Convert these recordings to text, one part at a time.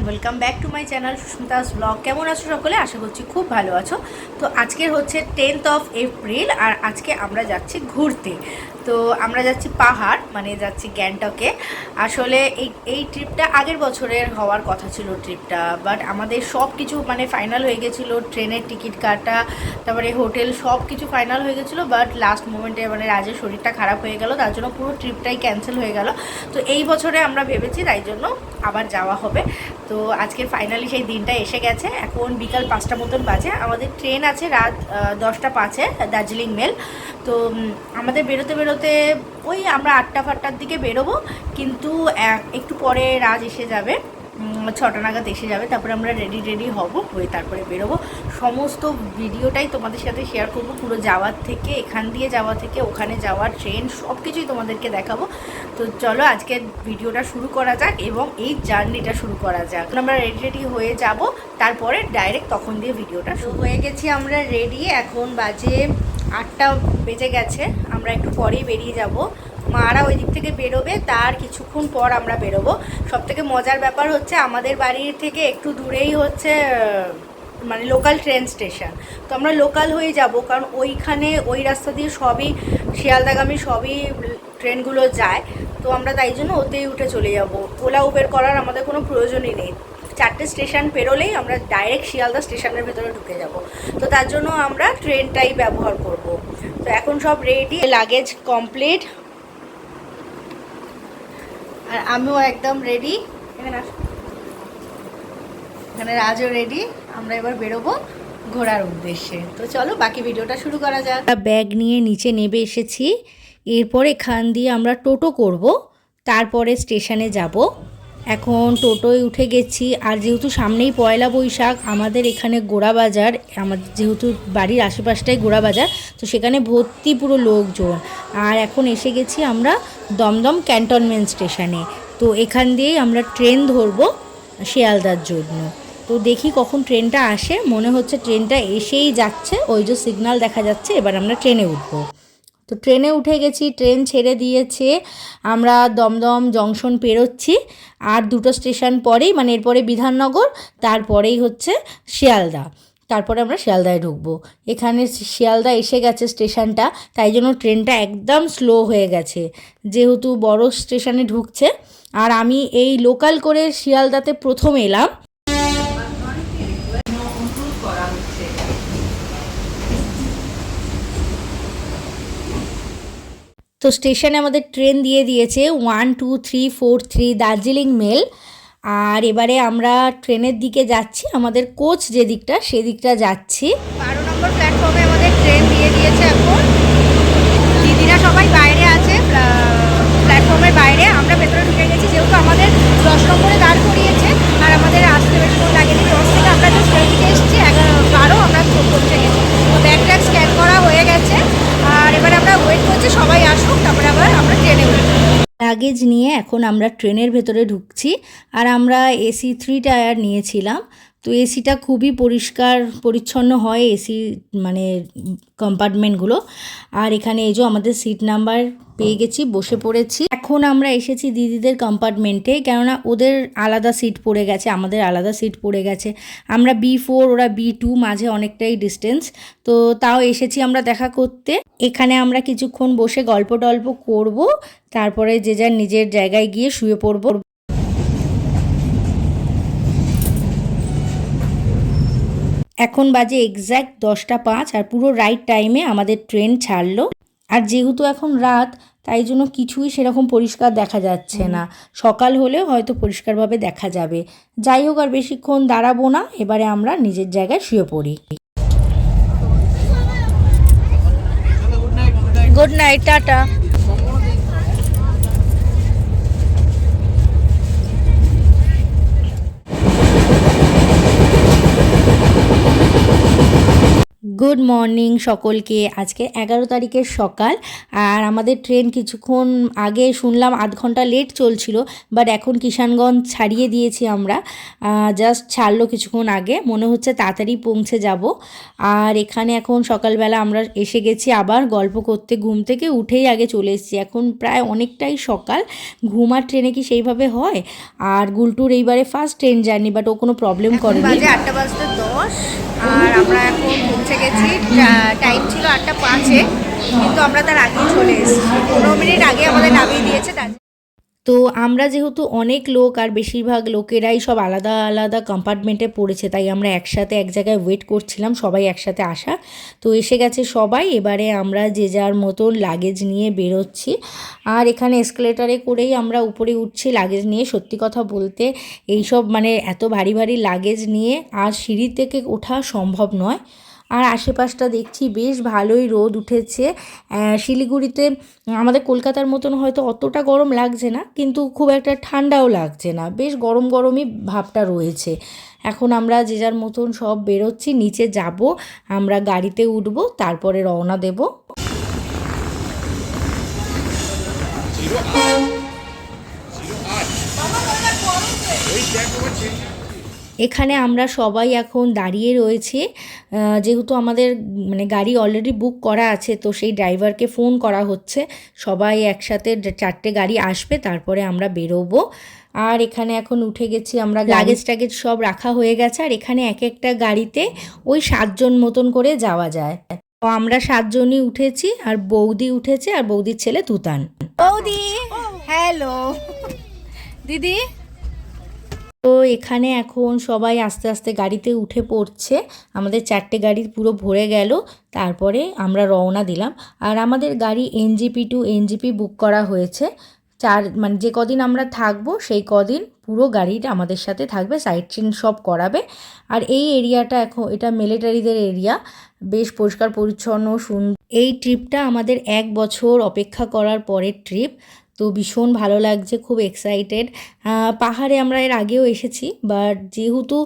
And welcome back to my channel Sushmita's blog কেমন আছো সকলে? আশা করছি খুব ভালো আছো। তো আজকের হচ্ছে টেন্থ অফ এপ্রিল আর আজকে আমরা যাচ্ছি ঘুরতে। তো আমরা যাচ্ছি পাহাড় মানে যাচ্ছি গ্যাংটকে। আসলে এই এই ট্রিপটা আগের বছরের হওয়ার কথা ছিল ট্রিপটা বাট আমাদের সব কিছু মানে ফাইনাল হয়ে গেছিল, ট্রেনের টিকিট কাটা, তারপরে হোটেল সব কিছু ফাইনাল হয়ে গেছিল বাট লাস্ট মোমেন্টে মানে রাজের শরীরটা খারাপ হয়ে গেল, তার জন্য পুরো ট্রিপটাই ক্যান্সেল হয়ে গেল। তো এই বছরে আমরা ভেবেছি তাই জন্য আবার যাওয়া হবে। তো আজকের ফাইনালি সেই দিনটা এসে গেছে। এখন বিকাল পাঁচটা মতন বাজে। আমাদের ট্রেন আছে রাত দশটা পাঁচে দার্জিলিং মেল। তো আমাদের বেরোতে বেরোতে ওই আমরা আটটা ফাটটার দিকে বেরোবো। কিন্তু, এক- একটু পরে রাজ এসে যাবে। ছটা নাগাদ এসে যাবে। তারপরে আমরা রেডি রেডি হব। হয়ে তারপরে বেরোবো। সমস্ত ভিডিওটাই তোমাদের সাথে শেয়ার করব পুরো যাওয়ার থেকে, এখান দিয়ে যাওয়া থেকে, ওখানে যাওয়ার ট্রেন সব কিছুই তোমাদেরকে দেখাবো। তো চলো আজকে ভিডিওটা শুরু করা যাক এবং এই জার্নিটা শুরু করা যাক। আমরা রেডি রেডি হয়ে যাব, তারপরে ডাইরেক্ট তখন দিয়ে ভিডিওটা শুরু হয়ে গেছি আমরা রেডি এখন বাজে আটটা বেজে গেছে, আমরা একটু পরেই বেরিয়ে যাব। মারা ওই দিক থেকে বেরোবে, তার কিছুক্ষণ পর আমরা বেরোবো। সব থেকে মজার ব্যাপার হচ্ছে আমাদের বাড়ির থেকে একটু দূরেই হচ্ছে মানে লোকাল ট্রেন স্টেশন তো আমরা লোকাল হয়ে যাব, কারণ ওইখানে ওই রাস্তা দিয়ে সবই, শিয়ালদাগামী সবই ট্রেনগুলো যায়। তো আমরা তাই জন্য ওতেই উঠে চলে যাব। ওলা উবের করার আমাদের কোনো প্রয়োজনই নেই। চারটে স্টেশন পেরোলেই আমরা ডাইরেক্ট শিয়ালদা স্টেশনের ভেতরে ঢুকে যাব। তো তার জন্য আমরা ট্রেনটাই ব্যবহার করব। তো এখন সব রেডি লাগেজ কমপ্লিট আর আমিও একদম রেডি এখানে। এখানে রাজও রেডি আমরা এবার বেরোবো ঘোরার উদ্দেশ্যে। তো চলো বাকি ভিডিওটা শুরু করা যাক। ব্যাগ নিয়ে নিচে নেবে এসেছি। এরপর এখান দিয়ে আমরা টোটো করব। তারপরে স্টেশনে যাব। এখন টোটোয় উঠে গেছি। আর যেহেতু সামনেই পয়লা বৈশাখ, আমাদের এখানে গোড়া বাজার আমাদের যেহেতু বাড়ির আশেপাশটাই গোড়া বাজার, তো সেখানে ভর্তি পুরো লোকজন। আর এখন এসে গেছি আমরা দমদম ক্যান্টনমেন্ট স্টেশনে। তো এখান দিয়েই আমরা ট্রেন ধরবো শিয়ালদার জন্য। তো দেখি কখন ট্রেনটা আসে। মনে হচ্ছে ট্রেনটা এসেই যাচ্ছে। ওই যে সিগনাল দেখা যাচ্ছে, এবার আমরা ট্রেনে উঠবো। তো ট্রেনে উঠে গেছি, ট্রেন ছেড়ে দিয়েছে। আমরা দমদম জংশন পেরোচ্ছি। আর দুটো স্টেশন পরেই মানে এরপরে বিধাননগর, তারপরেই হচ্ছে শিয়ালদা। তারপরে আমরা শিয়ালদায় ঢুকবো। এখানে শিয়ালদা এসে গেছে স্টেশনটা। তাই জন্য ট্রেনটা একদম স্লো হয়ে গেছে। যেহেতু বড় স্টেশনে ঢুকছে। আর আমি এই লোকাল করে শিয়ালদাতে প্রথম এলাম। তো স্টেশনে আমাদের ট্রেন দিয়ে দিয়েছে one two three four three Darjeeling mail. আর এবারে আমরা ট্রেনের দিকে যাচ্ছি, আমাদের কোচ যেদিকটা সেদিকটা যাচ্ছি। বারো নম্বর প্ল্যাটফর্মে আমাদের ট্রেন দিয়ে দিয়েছে এখন দিদিরা সবাই বাইরে আছে প্ল্যাটফর্মের বাইরে আমরা ভেতরে ঢুকে গেছি যেহেতু আমাদের দশ নম্বরে দাঁড় করিয়েছে আর আমাদের আসতে বেশিক্ষণ লাগেনি দশ থেকে আমরা জাস্ট দিকে এসেছি এগারো বারো আমরা পৌঁছে গেছি তো ব্যাগ ট্যাগ স্ক্যান করা হয়ে গেছে আর এবারে আমরা ওয়েট করছি সবাই আসুক তারপরে আবার আমরা ট্রেনে উঠবো লাগেজ নিয়ে এখন আমরা ট্রেনের ভেতরে ঢুকছি। আর আমরা এসি থ্রি টায়ার নিয়েছিলাম। তো এসিটা খুবই পরিষ্কার, পরিচ্ছন্ন হয় এসি মানে কম্পার্টমেন্টগুলো আর এখানে এই যে আমাদের সিট নাম্বার পেয়ে গেছি, বসে পড়েছি। এখন আমরা এসেছি দিদিদের কম্পার্টমেন্টে কেননা ওদের আলাদা সিট পড়ে গেছে, আমাদের আলাদা সিট পড়ে গেছে। আমরা বি ফোর ওরা বি টু মাঝে অনেকটাই ডিস্টেন্স তো তাও এসেছি আমরা দেখা করতে। এখানে আমরা কিছুক্ষণ বসে গল্প টল্প করব, তারপরে যে যার নিজের জায়গায় গিয়ে শুয়ে পড়ব। এখন বাজে এক্স্যাক্ট দশটা পাঁচ আর পুরো রাইট টাইমে আমাদের ট্রেন ছাড়লো। আর যেহেতু এখন রাত, তাই জন্য কিছুই সেরকম পরিষ্কার দেখা যাচ্ছে না। সকাল হলে হয়তো পরিষ্কারভাবে দেখা যাবে। যাই হোক, আর বেশিক্ষণ দাঁড়াবো না, এবারে আমরা নিজের জায়গায় শুয়ে পড়ি। Good night tata good morning সকলকে। আজকে এগারো তারিখের সকাল আর আমাদের ট্রেন কিছুক্ষণ আগে শুনলাম আধ ঘণ্টা লেট চলছিল বাট এখন কিষানগঞ্জ ছাড়িয়ে দিয়েছি আমরা। জাস্ট ছাড়লো কিছুক্ষণ আগে মনে হচ্ছে তাড়াতাড়ি পৌঁছে যাব। আর এখানে এখন সকালবেলা আমরা এসে গেছি আবার গল্প করতে ঘুম থেকে উঠেই আগে চলে এসেছি। এখন প্রায় অনেকটাই সকাল ঘুম আর ট্রেনে কি সেইভাবে হয়? আর গুলটুর এইবারে ফার্স্ট ট্রেন জার্নি বাট ও কোনো প্রবলেম করেনি। আটটা বাজতে দশ আর আমরা এখন পৌঁছে গেছি টাইম ছিল আটটা পাঁচে, কিন্তু আমরা তার আগেই চলে এসেছি। পনেরো মিনিট আগে আমাদের নামিয়ে দিয়েছে তো আমরা যেহেতু অনেক লোক আর বেশিরভাগ লোকেরাই সব আলাদা আলাদা কম্পার্টমেন্টে পড়েছে, তাই আমরা একসাথে এক জায়গায় ওয়েট করছিলাম, সবাই একসাথে আসা। তো এসে গেছে সবাই, এবারে আমরা যে যার মতন লাগেজ নিয়ে বেরোচ্ছি। আর এখানে এসকেলেটারে করেই আমরা উপরে উঠছি লাগেজ নিয়ে। সত্যি কথা বলতে, এইসব মানে এত ভারী ভারী লাগেজ নিয়ে আর সিঁড়ি থেকে ওঠা সম্ভব নয়। আর আশেপাশটা দেখছি বেশ ভালোই রোদ উঠেছে। শিলিগুড়িতে, আমাদের কলকাতার মতন হয়তো অতটা গরম লাগছে না, কিন্তু খুব একটা ঠান্ডাও লাগছে না। বেশ গরম গরমই ভাবটা রয়েছে। এখন আমরা যে যার মতন সব বেরোচ্ছি, নিচে যাব, আমরা গাড়িতে উঠবো, তারপরে রওনা দেব। এখানে আমরা সবাই এখন দাঁড়িয়ে রয়েছি। যেহেতু আমাদের মানে গাড়ি অলরেডি বুক করা আছে তো সেই ড্রাইভারকে ফোন করা হচ্ছে। সবাই একসাথে চারটে গাড়ি আসবে তারপরে আমরা বেরোবো। আর এখানে এখন উঠে গেছি আমরা লাগেজ টাগেজ সব রাখা হয়ে গেছে। আর এখানে এক একটা গাড়িতে ওই সাতজন মতন করে যাওয়া যায়। তো আমরা সাতজনই উঠেছি আর বৌদি উঠেছে আর বৌদির ছেলে তুতান। বৌদি হ্যালো। দিদি তো এখানে এখন সবাই আস্তে আস্তে গাড়িতে উঠে পড়ছে। আমাদের চারটে গাড়ি পুরো ভরে গেল। তারপরে আমরা রওনা দিলাম। আর আমাদের গাড়ি এনজিপি টু এনজিপি বুক করা হয়েছে। চার মানে যে কদিন আমরা থাকব, সেই কদিন পুরো গাড়িটা আমাদের সাথে থাকবে সাইট সিন সব করাবে। আর এই এরিয়াটা এখন, এটা মিলিটারিদের এরিয়া। বেশ পরিষ্কার, পরিচ্ছন্ন সুন্দর এই ট্রিপটা আমাদের এক বছর অপেক্ষা করার পরের ট্রিপ তো ভীষণ ভালো লাগছে, খুব এক্সাইটেড পাহাড়ে আমরা এর আগেও এসেছি বাট যেহেতু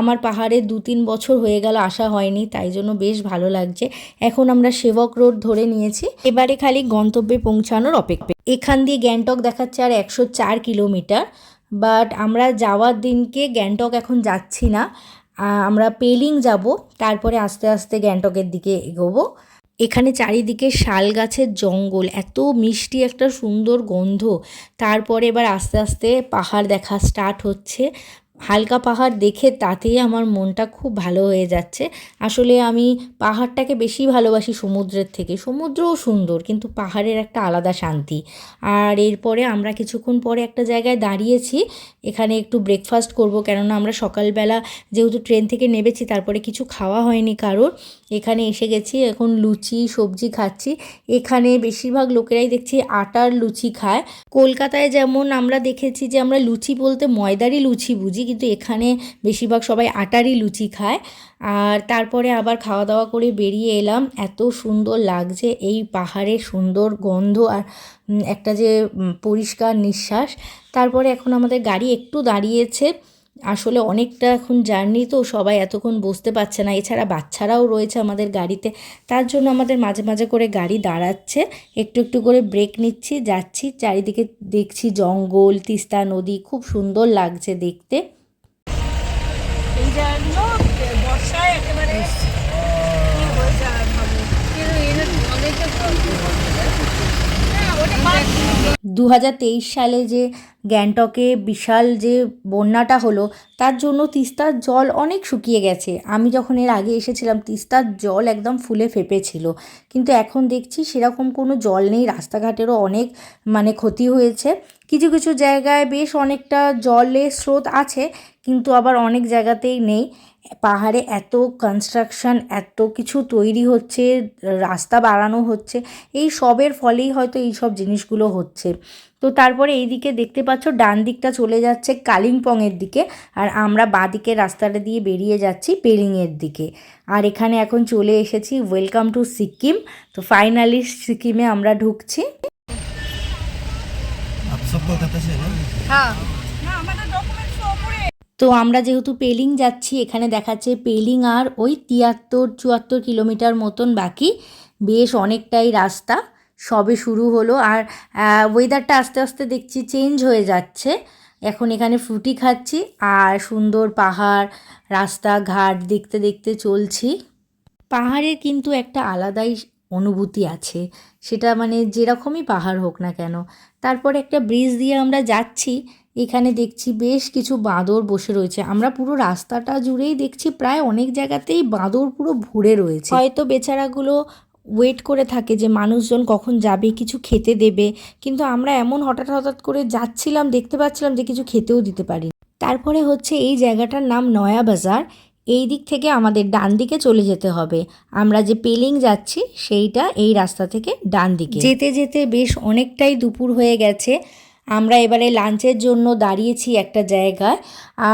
আমার পাহাড়ে দু তিন বছর হয়ে গেল আসা হয়নি, তাই জন্য বেশ ভালো লাগছে। এখন আমরা সেবক রোড ধরে নিয়েছি। এবারে খালি গন্তব্যে পৌঁছানোর অপেক্ষা। এখান দিয়ে গ্যাংটক দেখাচ্ছে আর একশো চার কিলোমিটার বাট আমরা যাওয়ার দিনকে গ্যাংটক এখন যাচ্ছি না। আমরা পেলিং যাব, তারপরে আস্তে আস্তে গ্যাংটকের দিকে এগোবো। এখানে চারিদিকে শাল গাছের জঙ্গল, এত মিষ্টি একটা সুন্দর গন্ধ। তারপরে এবার আস্তে আস্তে পাহাড় দেখা স্টার্ট হচ্ছে। হালকা পাহাড় দেখে তাতেই আমার মনটা খুব ভালো হয়ে যাচ্ছে। আসলে আমি পাহাড়টাকে বেশি ভালোবাসি সমুদ্রের থেকে। সমুদ্রও সুন্দর, কিন্তু পাহাড়ের একটা আলাদা শান্তি। আর এরপরে আমরা কিছুক্ষণ পরে একটা জায়গায় দাঁড়িয়েছি। এখানে একটু ব্রেকফাস্ট করব, কেননা আমরা সকালবেলা যেহেতু ট্রেন থেকে নেমেছি, তারপরে কিছু খাওয়া হয়নি কারোর। এখানে এসে গেছি, এখন লুচি, সবজি খাচ্ছি। এখানে বেশিরভাগ লোকেরাই দেখছি আটার লুচি খায়। কলকাতায় যেমন আমরা দেখেছি যে আমরা লুচি বলতে ময়দারই লুচি বুঝি কিন্তু এখানে বেশিরভাগ সবাই আটারই লুচি খায়। আর তারপরে আবার খাওয়া দাওয়া করে বেরিয়ে এলাম। এত সুন্দর লাগছে এই পাহাড়ের সুন্দর গন্ধ আর একটা যে পরিষ্কার নিঃশ্বাস। তারপরে এখন আমাদের গাড়ি একটু দাঁড়িয়েছে। আসলে অনেকটা এখন জার্নি তো সবাই এতক্ষণ বসতে পারছে না। এছাড়া বাচ্চারাও রয়েছে আমাদের গাড়িতে। তার জন্য আমাদের মাঝে মাঝে করে গাড়ি দাঁড়াচ্ছে। একটু একটু করে ব্রেক নিচ্ছি, যাচ্ছি। চারিদিকে দেখছি জঙ্গল, তিস্তা নদী। খুব সুন্দর লাগছে দেখতে এই জন্য বর্ষায় একেবারে কি হয়ে যায় ভালো কিন্তু এর অনেকে হ্যাঁ ওটা দু হাজার তেইশ সালে যে গ্যাংটকে বিশাল যে বন্যাটা হলো, তার জন্য তিস্তার জল অনেক শুকিয়ে গেছে। আমি যখন এর আগে এসেছিলাম, তিস্তার জল একদম ফুলে ফেপেছিল কিন্তু এখন দেখছি সেরকম কোনো জল নেই, রাস্তাঘাটেরও অনেক মানে ক্ষতি হয়েছে। কিছু কিছু জায়গায় বেশ অনেকটা জলের স্রোত আছে, কিন্তু আবার অনেক জায়গাতেই নেই। পাহাড়ে এত কনস্ট্রাকশন এত কিছু তৈরি হচ্ছে, রাস্তা বাড়ানো হচ্ছে, এই সবের ফলেই হয়তো এই সব জিনিসগুলো হচ্ছে। তো তারপরে এই দিকে দেখতে পাচ্ছ, ডান দিকটা চলে যাচ্ছে কালিম্পংয়ের দিকে, আর আমরা বাঁ দিকের রাস্তাটা দিয়ে বেরিয়ে যাচ্ছি পেলিংয়ের দিকে। আর এখানে এখন চলে এসেছি ওয়েলকাম টু সিকিম তো ফাইনালি সিকিমে আমরা ঢুকছি। হ্যাঁ তো আমরা যেহেতু পেলিং যাচ্ছি, এখানে দেখাচ্ছে পেলিং আর ওই তিয়াত্তর চুয়াত্তর কিলোমিটার মতন বাকি। বেশ অনেকটাই রাস্তা, সবে শুরু হলো। আর ওয়েদারটা আস্তে আস্তে দেখছি চেঞ্জ হয়ে যাচ্ছে। এখন এখানে ফ্রুটি খাচ্ছি আর সুন্দর পাহাড় রাস্তা ঘাট দেখতে দেখতে চলছি। পাহাড়ের কিন্তু একটা আলাদাই অনুভূতি আছে। সেটা মানে যেরকমই পাহাড় হোক না কেন। তারপর একটা ব্রিজ দিয়ে আমরা যাচ্ছি। এখানে দেখছি বেশ কিছু বাঁদর বসে রয়েছে। আমরা পুরো রাস্তাটা জুড়েই দেখছি প্রায় অনেক জায়গাতেই বাঁদর পুরো ভরে রয়েছে। হয়তো বেচারাগুলো ওয়েট করে থাকে যে মানুষজন কখন যাবে, কিছু খেতে দেবে। কিন্তু আমরা এমন হঠাৎ হঠাৎ করে যাচ্ছিলাম, দেখতে পাচ্ছিলাম যে কিছু খেতেও দিতে পারি তারপরে হচ্ছে এই জায়গাটার নাম নয়া বাজার। এই দিক থেকে আমাদের ডান দিকে চলে যেতে হবে। আমরা যে পেলিং যাচ্ছি, সেইটা এই রাস্তা থেকে ডান দিকে। যেতে যেতে বেশ অনেকটাই দুপুর হয়ে গেছে। আমরা এবারে লাঞ্চের জন্য দাঁড়িয়েছি একটা জায়গায়।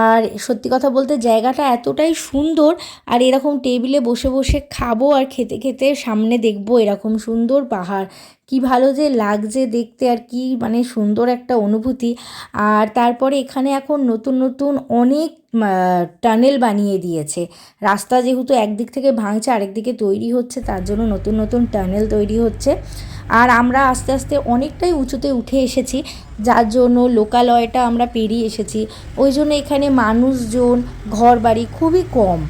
আর সত্যি কথা বলতে জায়গাটা এতটাই সুন্দর, আর এরকম টেবিলে বসে বসে খাব আর খেতে খেতে সামনে দেখব এরকম সুন্দর পাহাড়। কি ভালো যে লাগছে দেখতে আর কি মানে সুন্দর একটা অনুভূতি। আর তারপরে এখানে এখন নতুন নতুন অনেক টানেল বানিয়ে দিয়েছে। রাস্তা যেহেতু একদিক থেকে ভাঙছে, আরেক দিকে তৈরি হচ্ছে, তার জন্য নতুন নতুন টানেল তৈরি হচ্ছে। আর আমরা আস্তে আস্তে অনেকটাই উঁচুতে উঠে এসেছি। যার জন্য লোকালয়টা আমরা পেরিয়ে এসেছি। ওই জন্য এখানে মানুষজন ঘর বাড়ি খুবই কম।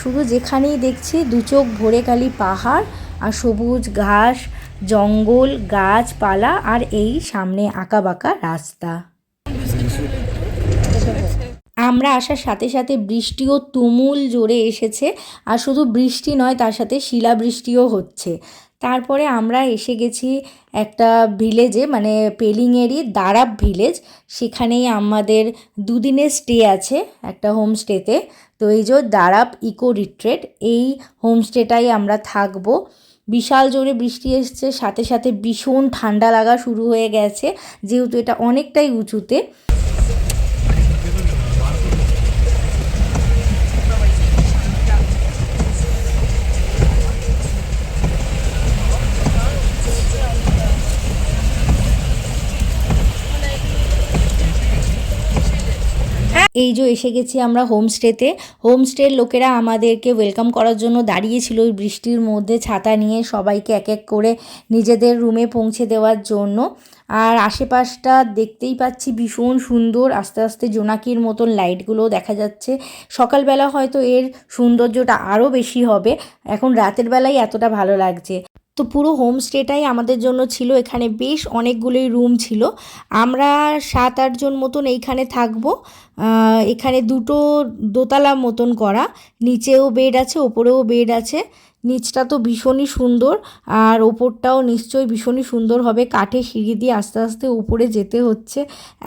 শুধু যেখানেই দেখছি দু চোখ ভরে খালি পাহাড় আর সবুজ ঘাস, জঙ্গল, গাছপালা আর এই সামনে আঁকাবাঁকা রাস্তা। আমরা আসার সাথে সাথে বৃষ্টিও তুমুল জোরে এসেছে। আর শুধু বৃষ্টি নয়, তার সাথে শিলাবৃষ্টিও হচ্ছে। তারপরে আমরা এসে গেছি একটা ভিলেজে মানে পেলিংয়েরই দারাব ভিলেজ সেখানেই আমাদের দুদিনের স্টে আছে একটা হোমস্টেতে তো। এই যে দারাব ইকো রিট্রেট এই হোমস্টেটাই আমরা থাকব। বিশাল জোরে বৃষ্টি এসছে, সাথে সাথে ভীষণ ঠান্ডা লাগা শুরু হয়ে গেছে, যেহেতু এটা অনেকটাই উঁচুতে। এই যে এসে গেছি আমরা হোমস্টেতে। হোমস্টের লোকেরা আমাদেরকে ওয়েলকাম করার জন্য দাঁড়িয়েছিল ওই বৃষ্টির মধ্যে ছাতা নিয়ে সবাইকে এক এক করে নিজেদের রুমে পৌঁছে দেওয়ার জন্য। আর আশেপাশটা দেখতেই পাচ্ছি ভীষণ সুন্দর, আস্তে আস্তে জোনাকির মতন লাইটগুলো দেখা যাচ্ছে। সকালবেলা হয়তো এর সৌন্দর্যটা আরও বেশি হবে, এখন রাতের বেলায় এতটা ভালো লাগছে। তো পুরো হোমস্টেটাই আমাদের জন্য ছিল, এখানে বেশ অনেকগুলোই রুম ছিল। আমরা সাত আটজন মতন এইখানে থাকব। এখানে দুটো দোতলা মতন করা। নিচেও বেড আছে, ওপরেও বেড আছে। নিচটা তো ভীষণই সুন্দর, আর ওপরটাও নিশ্চয়ই ভীষণই সুন্দর হবে। কাঠে সিঁড়ি দিয়ে আস্তে আস্তে উপরে যেতে হচ্ছে।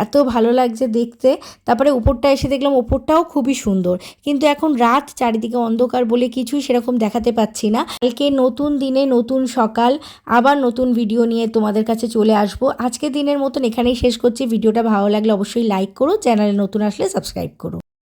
এত ভালো লাগছে দেখতে। তারপরে উপরটা এসে দেখলাম ওপরটাও খুবই সুন্দর। কিন্তু এখন রাত, চারিদিকে অন্ধকার বলে কিছুই সেরকম দেখাতে পাচ্ছি না। কালকে নতুন দিনে নতুন সকাল, আবার নতুন ভিডিও নিয়ে তোমাদের কাছে চলে আসব। আজকে দিনের মতন এখানেই শেষ করছি। ভিডিওটা ভালো লাগলে অবশ্যই লাইক করো, চ্যানেলে নতুন আসলে সাবস্ক্রাইব করো।